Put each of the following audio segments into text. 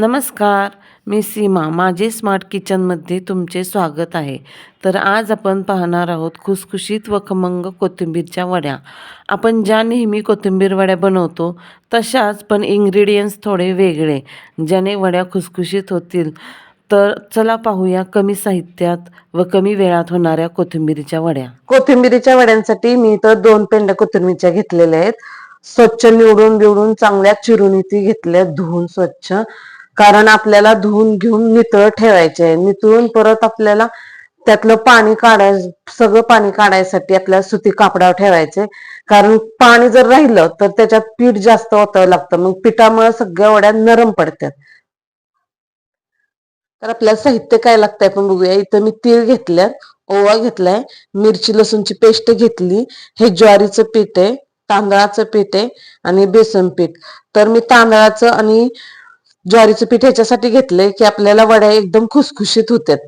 नमस्कार मी सीमा. माझे स्मार्ट किचनमध्ये तुमचे स्वागत आहे. तर आज आपण पाहणार आहोत खुसखुशीत व खमंग कोथिंबीरच्या वड्या. आपण ज्या नेहमी कोथिंबीर वड्या बनवतो तशाच पण इंग्रेडियंट्स थोडे वेगळे. ज्याने वड्या खुसखुशीत होतील तर चला पाहूया कमी साहित्यात व कमी वेळात होणाऱ्या कोथिंबीरीच्या वड्या. कोथिंबीरीच्या वड्यांसाठी मी तर दोन पेंड्या कोथिंबीरच्या घेतलेल्या आहेत. स्वच्छ निवडून बिवडून चांगल्या चिरून इथे घेतल्या धुवून स्वच्छ. कारण आपल्याला धुवून घेऊन नितळ ठेवायचे आहे. नितळून परत आपल्याला त्यातलं पाणी काढाय सगळं पाणी काढायसाठी आपल्याला सुती कापडावर ठेवायचे कारण पाणी जर राहिलं तर त्याच्यात पीठ जास्त ओतावं लागतं. मग पिठामुळे सगळ्या वड्या नरम पडतात. तर आपल्याला साहित्य काय लागतंय आपण बघूया. इथं मी तीळ घेतल्यात ओवा घेतलाय मिरची लसूणची पेस्ट घेतली. हे ज्वारीचं पीठ आहे तांदळाचं पीठ आहे आणि बेसन पीठ. तर मी तांदळाचं आणि ज्वारीचं पीठ ह्याच्यासाठी घेतलंय की आपल्याला वड्या एकदम खुसखुशीत होतात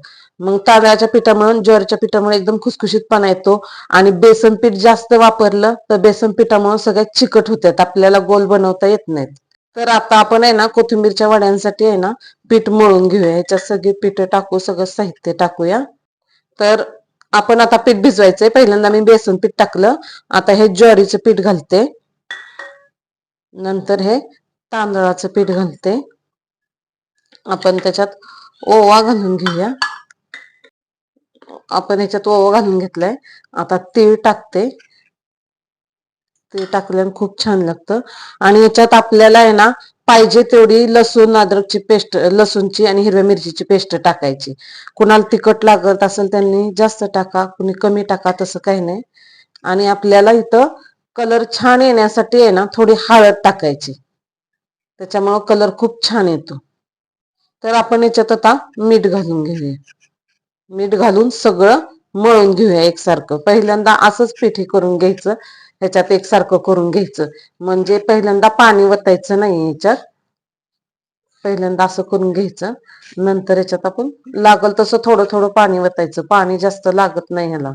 मग तांदळाच्या पिठामुळे ज्वारीच्या पिठामुळे एकदम खुसखुशीतपणा येतो. आणि बेसन पीठ जास्त वापरलं तर बेसन पिठामुळे सगळ्यात चिकट होतात आपल्याला गोल बनवता येत नाहीत. तर आता आपण आहे ना कोथिंबीरच्या वड्यांसाठी आहे ना पीठ मळून घेऊया. ह्याच्यात सगळी पीठ टाकू सगळं साहित्य टाकूया. तर आपण आता पीठ भिजवायचंय. पहिल्यांदा मी बेसन पीठ टाकलं. आता हे ज्वारीचं पीठ घालते. नंतर हे तांदळाचं पीठ घालते. आपण त्याच्यात ओवा घालून घेऊया. आपण याच्यात ओवा घालून घेतलाय. आता तीळ टाकते. तीळ टाकल्याने खूप छान लागतं. आणि याच्यात आपल्याला आहे ना पाहिजे तेवढी लसूण अद्रकची पेस्ट लसूणची आणि हिरव्या मिरचीची पेस्ट टाकायची. कुणाला तिखट लागत असेल त्यांनी जास्त टाका कुणी कमी टाका तसं काही नाही. आणि आपल्याला इथं कलर छान येण्यासाठी आहे ना थोडी हळद टाकायची. त्याच्यामुळं कलर खूप छान येतो. तर आपण याच्यात आता मीठ घालून घेऊया. मीठ घालून सगळं मळून घेऊया एकसारखं. पहिल्यांदा असंच पिठी करून घ्यायचं ह्याच्यात एकसारखं करून घ्यायचं. म्हणजे पहिल्यांदा पाणी वतायचं नाही याच्यात पहिल्यांदा असं करून घ्यायचं. नंतर याच्यात आपण लागल तसं थोडं थोडं पाणी वतायचं. पाणी जास्त लागत नाही ह्याला.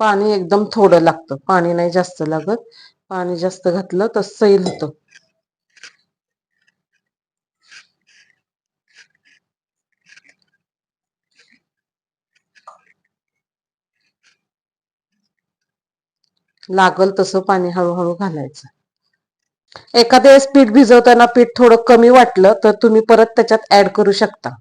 पाणी एकदम थोडं लागतं. पाणी नाही जास्त लागत. पाणी जास्त घातलं तर सैल होतं. लागल तसं पाणी हळूहळू घालायचं. एखाद्या वेळेस पीठ भिजवताना पीठ थोडं कमी वाटलं तर तुम्ही परत त्याच्यात ऍड करू शकता.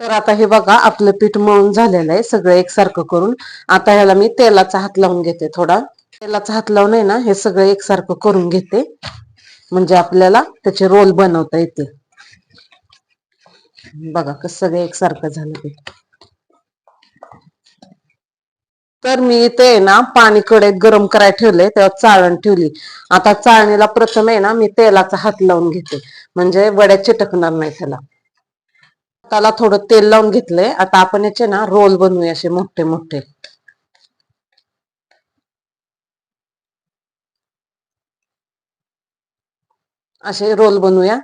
तर आता हे बघा आपलं पीठ मळून झालेलं आहे सगळं एकसारखं करून. आता ह्याला मी तेलाचा हात लावून घेते थोडा. तेलाचा हात लावून आहे ना हे सगळं एकसारखं करून घेते. म्हणजे आपल्याला त्याचे रोल बनवता येते बघा कस सगळं एकसारखं झालं ते. तर मी इथे ना पाणी कडे गरम करायला ठेवले तेव्हा चाळण ठेवली. आता चाळणीला प्रथम आहे ना मी तेलाचा हात लावून घेते. म्हणजे वड्या चिटकणार नाही त्याला. त्याला थोडं तेल लावून घेतलंय. आता आपण याचे ना रोल बनवूया असे मोठे मोठे. असे रोल बनवूया.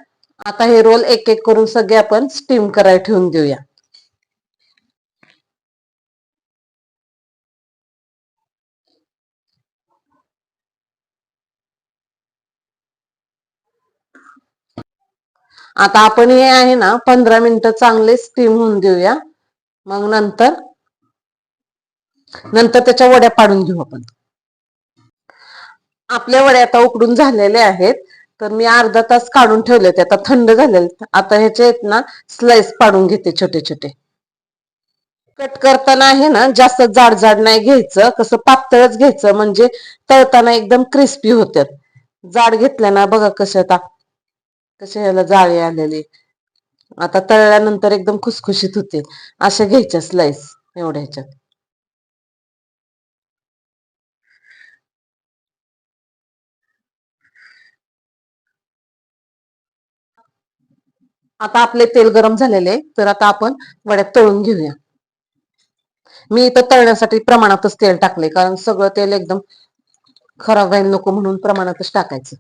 आता हे रोल एक एक करून सगळे आपण स्टीम करायला ठेवून देऊया. आता आपण हे आहे ना पंधरा मिनिटं चांगले स्टीम होऊन देऊया. मग नंतर नंतर त्याच्या वड्या पाडून घेऊ आपण. आपल्या वड्या आता उकडून झालेल्या आहेत. तर मी अर्धा तास काढून ठेवले ते आता थंड झालेले आता ह्याचे आहेत ना स्लाइस पाडून घेते छोटे छोटे. कट करताना आहे ना जास्त जाड जाड नाही घ्यायचं. कसं पातळच घ्यायचं. म्हणजे तळताना एकदम क्रिस्पी होतात जाड घेतल्या ना बघा कशा आता कसे ह्याला जाळी आलेली. आता तळल्यानंतर एकदम खुसखुशीत होते अशा घ्यायच्या स्लाइस एवढ्या ह्याच्यात. आता आपले तेल गरम झालेले तर आता आपण वड्यात तळून घेऊया. मी इथं तळण्यासाठी प्रमाणातच तेल टाकले कारण सगळं तेल एकदम खराब व्हायला नको म्हणून प्रमाणातच टाकायचं.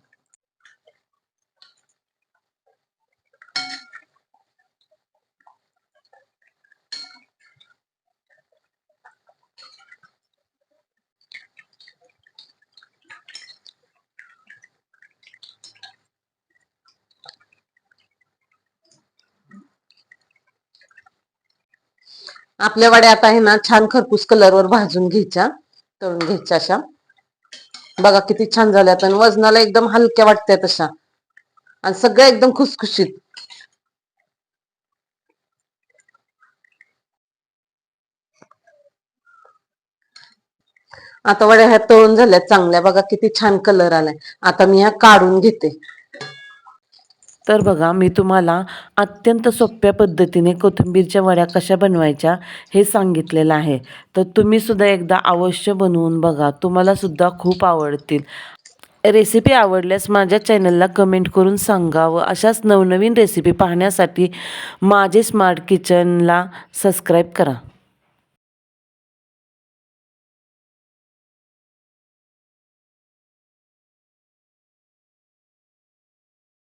आपल्या वड्या आता आहे ना छान खरपूस कलरवर भाजून घ्यायच्या तळून घ्यायच्या अशा. बघा किती छान झाल्यात आणि वजनाला एकदम हलक्या वाटत्यात अशा. आणि सगळ्या एकदम खुसखुशीत. आता वड्या ह्या तळून झाल्यात चांगल्या. बघा किती छान कलर आलाय. आता मी ह्या काढून घेते. तर बघा मी तुम्हाला अत्यंत सोप्या पद्धतीने कोथिंबीरच्या वड्या कशा बनवायच्या हे सांगितलेलं आहे. तर तुम्ही सुद्धा एकदा अवश्य बनवून बघा. तुम्हालासुद्धा खूप आवडतील. रेसिपी आवडल्यास माझ्या चॅनलला कमेंट करून सांगा व अशाच नवनवीन रेसिपी पाहण्यासाठी माझे स्मार्ट किचनला सबस्क्राईब करा.